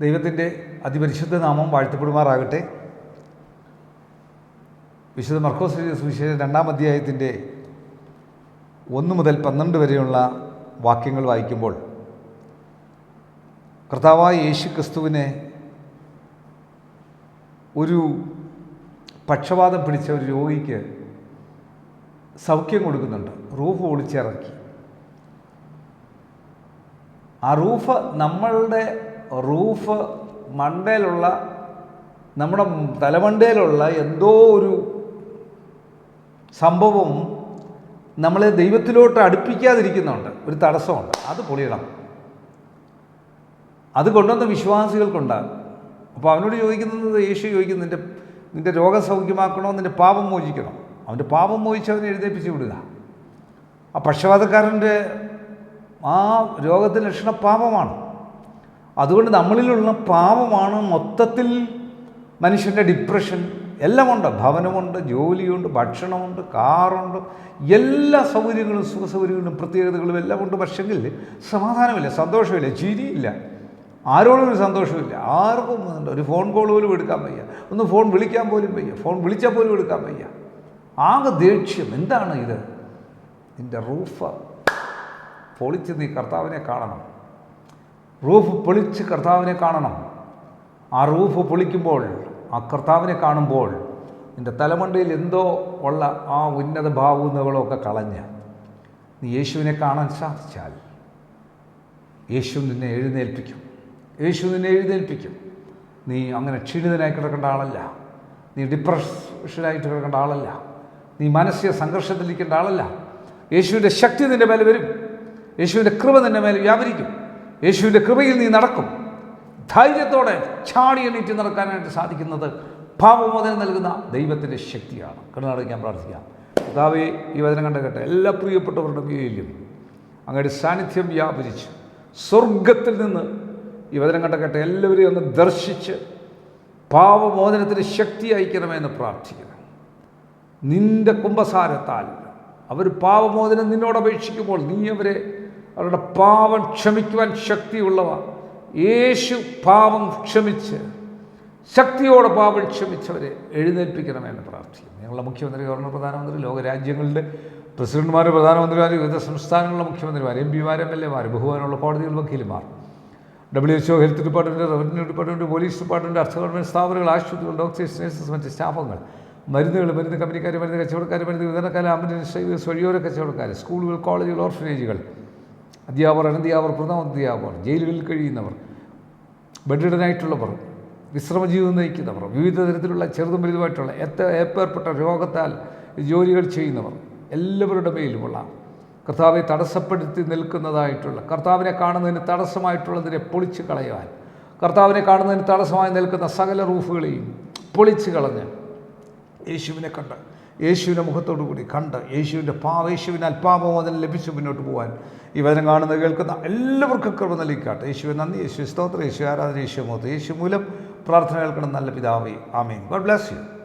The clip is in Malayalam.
ദൈവത്തിന്റെ അതിപരിശുദ്ധ നാമം വാഴ്ത്തപ്പെടുമാറാകട്ടെ. വിശുദ്ധ മർക്കോസ് സുവിശേഷം രണ്ടാം അധ്യായത്തിന്റെ ഒന്ന് മുതൽ പന്ത്രണ്ട് വരെയുള്ള വാക്യങ്ങൾ വായിക്കുമ്പോൾ കർത്താവായ യേശു ക്രിസ്തുവിനെ ഒരു പക്ഷപാതം പിടിച്ച ഒരു രോഗിക്ക് സൗഖ്യം കൊടുക്കുന്നുണ്ട്. റൂഫ് ഒളിച്ചിറക്കി ആ റൂഫ് നമ്മളുടെ റൂഫ് മണ്ടയിലുള്ള നമ്മുടെ തലമണ്ടയിലുള്ള എന്തോ ഒരു സംഭവം നമ്മളെ ദൈവത്തിലോട്ട് അടുപ്പിക്കാതിരിക്കുന്നുണ്ട്. ഒരു തടസ്സമുണ്ട്. അത് പൊളിയണം. അത് കൊണ്ടുവന്ന വിശ്വാസികൾക്കുണ്ടാകും. അപ്പോൾ അവനോട് ചോദിക്കുന്നത് യേശു ചോദിക്കുന്നു നിന്റെ നിന്റെ രോഗം സൗഖ്യമാക്കണോ നിന്റെ പാപം മോചിക്കണം? അവന്റെ പാപം മോചിച്ച് അവനെ എഴുന്നേൽപ്പിച്ച് വിടുക. ആ പക്ഷപാതക്കാരന്റെ ആ രോഗത്തിന്റെ ലക്ഷണ പാപമാണ്. അതുകൊണ്ട് നമ്മളിലുള്ള പാപമാണ് മൊത്തത്തിൽ മനുഷ്യന്റെ ഡിപ്രഷൻ എല്ലാം ഉണ്ട് ഭവനമുണ്ട് ജോലിയുണ്ട് ഭക്ഷണമുണ്ട് കാറുണ്ട്. എല്ലാ സൗകര്യങ്ങളും സുഖ സൗകര്യങ്ങളും പ്രത്യേകതകളും എല്ലാം ഉണ്ട്. പക്ഷെങ്കിൽ സമാധാനമില്ല സന്തോഷമില്ല ചിരിയില്ല. ആരോടും ഒരു സന്തോഷമില്ല ആർക്കും. ഒരു ഫോൺ കോൾ പോലും എടുക്കാൻ വയ്യ. ഒന്ന് ഫോൺ വിളിക്കാൻ പോലും വയ്യ. ഫോൺ വിളിച്ചാൽ പോലും എടുക്കാൻ വയ്യ. ആകെ ദേഷ്യം. എന്താണ് ഇത്? നിന്റെ റൂഫ്. പൊളിച്ച് നീ കർത്താവിനെ കാണണം. റൂഫ് പൊളിച്ച് കർത്താവിനെ കാണണം. ആ റൂഫ് പൊളിക്കുമ്പോൾ ആ കർത്താവിനെ കാണുമ്പോൾ നിന്റെ തലമണ്ടയിൽ എന്തോ ഉള്ള ആ ഉന്നത ഭാവുന്നകളൊക്കെ കളഞ്ഞ് നീ യേശുവിനെ കാണാൻ സാധിച്ചാൽ യേശു നിന്നെ എഴുന്നേൽപ്പിക്കും. യേശു നിന്നെ എഴുന്നേൽപ്പിക്കും. നീ അങ്ങനെ ക്ഷീണിതനായി കിടക്കേണ്ട ആളല്ല. നീ ഡിപ്രഷനായിട്ട് കിടക്കേണ്ട ആളല്ല. നീ മാനസിക സംഘർഷത്തിലിരിക്കേണ്ട ആളല്ല. യേശുവിന്റെ ശക്തി നിന്റെ മേലെ വരും. യേശുവിന്റെ കൃപ നിന്റെ മേലെ വ്യാപരിക്കും. യേശുവിന്റെ കൃപയിൽ നീ നടക്കും. ധൈര്യത്തോടെ ചാടി എണീറ്റ് നടക്കാനായിട്ട് സാധിക്കുന്നത് ഭാവമോദനം നൽകുന്ന ദൈവത്തിന്റെ ശക്തിയാണ്. കണ്ണടയ്ക്കാൻ പ്രാർത്ഥിക്കാം. കർത്താവെ ഈ വചനം കണ്ട കേട്ടെ എല്ലാ പ്രിയപ്പെട്ടവരുടെ മേലും അങ്ങയുടെ സാന്നിധ്യം വ്യാപരിച്ച് സ്വർഗത്തിൽ നിന്ന് ഈ വചനം കണ്ട കേട്ടെ എല്ലാവരെയും ഒന്ന് ദർശിച്ച് പാവമോചനത്തിന് ശക്തി അയക്കണമെന്ന് പ്രാർത്ഥിക്കുന്നു. നിന്റെ കുംഭസാരത്താൽ അവർ പാപമോചനം നിന്നോട് അപേക്ഷിക്കുമ്പോൾ നീ അവരെ അവരുടെ പാപം ക്ഷമിക്കുവാൻ ശക്തിയുള്ളവ. യേശു പാപം ക്ഷമിച്ച് ശക്തിയോടെ പാപം ക്ഷമിച്ചവരെ എഴുന്നേൽപ്പിക്കണമെന്ന് പ്രാർത്ഥിക്കുന്നു. ഞങ്ങളുടെ മുഖ്യമന്ത്രി ഗവർണർ പ്രധാനമന്ത്രി ലോകരാജ്യങ്ങളുടെ പ്രസിഡന്റുമാർ പ്രധാനമന്ത്രിമാർ വിവിധ സംസ്ഥാനങ്ങളിലെ മുഖ്യമന്ത്രിമാർ എം പിമാർ എം എൽ എമാർ ബഹുമാനമുള്ള കോടതികൾ വക്കീലുമാർ W H O health department revenue department police department അർദ്ധ ഗവൺമെന്റ് സ്ഥാപനങ്ങൾ ആശുപത്രികൾ ഡോക്ടേഴ്സ് നഴ്സസ് മറ്റ് സ്റ്റാഫുകൾ മരുന്നുകൾ മരുന്ന് കമ്പനിക്കാർ മരുന്ന് കച്ചവടക്കാർ മരുന്ന് വിതരണക്കാർ ആംബുലൻസ് വഴിയോര കച്ചവടക്കാർ സ്കൂളുകൾ കോളേജുകൾ ഓർഫനേജുകൾ അധ്യാപകർ അനധ്യാപകർ പ്രഥമ അധ്യാപകർ ജയിലുകളിൽ കഴിയുന്നവർ ബെഡിഡനായിട്ടുള്ളവർ വിശ്രമജീവിതം നയിക്കുന്നവർ വിവിധ തരത്തിലുള്ള ചെറുതും വലുതുമായിട്ടുള്ള എത്ര ഏപ്പേർപ്പെട്ട രോഗത്താൽ ജോലികൾ ചെയ്യുന്നവർ എല്ലാവരുടെ മേലുമുള്ള കർത്താവെ തടസ്സപ്പെടുത്തി നിൽക്കുന്നതായിട്ടുള്ള കർത്താവിനെ കാണുന്നതിന് തടസ്സമായിട്ടുള്ളതിനെ പൊളിച്ച് കളയുവാൻ കർത്താവിനെ കാണുന്നതിന് തടസ്സമായി നിൽക്കുന്ന സകല റൂഫുകളെയും പൊളിച്ച് കളഞ്ഞ് യേശുവിനെ കണ്ട് യേശുവിന്റെ മുഖത്തോടു കൂടി കണ്ട് യേശുവിന്റെ പാവ യേശുവിന്റെ പാപമോചനം ലഭിച്ചു മുന്നോട്ട് പോകാൻ ഈ വചനം കാണുന്ന കേൾക്കുന്ന എല്ലാവർക്കും കൃപ നൽകിക്കാട്ടെ. യേശുവിൻ നന്ദി യേശു സ്തോത്രം യേശു ആരാധന യേശു മോത്ത് യേശു മൂലം പ്രാർത്ഥന കേൾക്കണം നല്ല പിതാവേ. ആമീൻ. God bless you.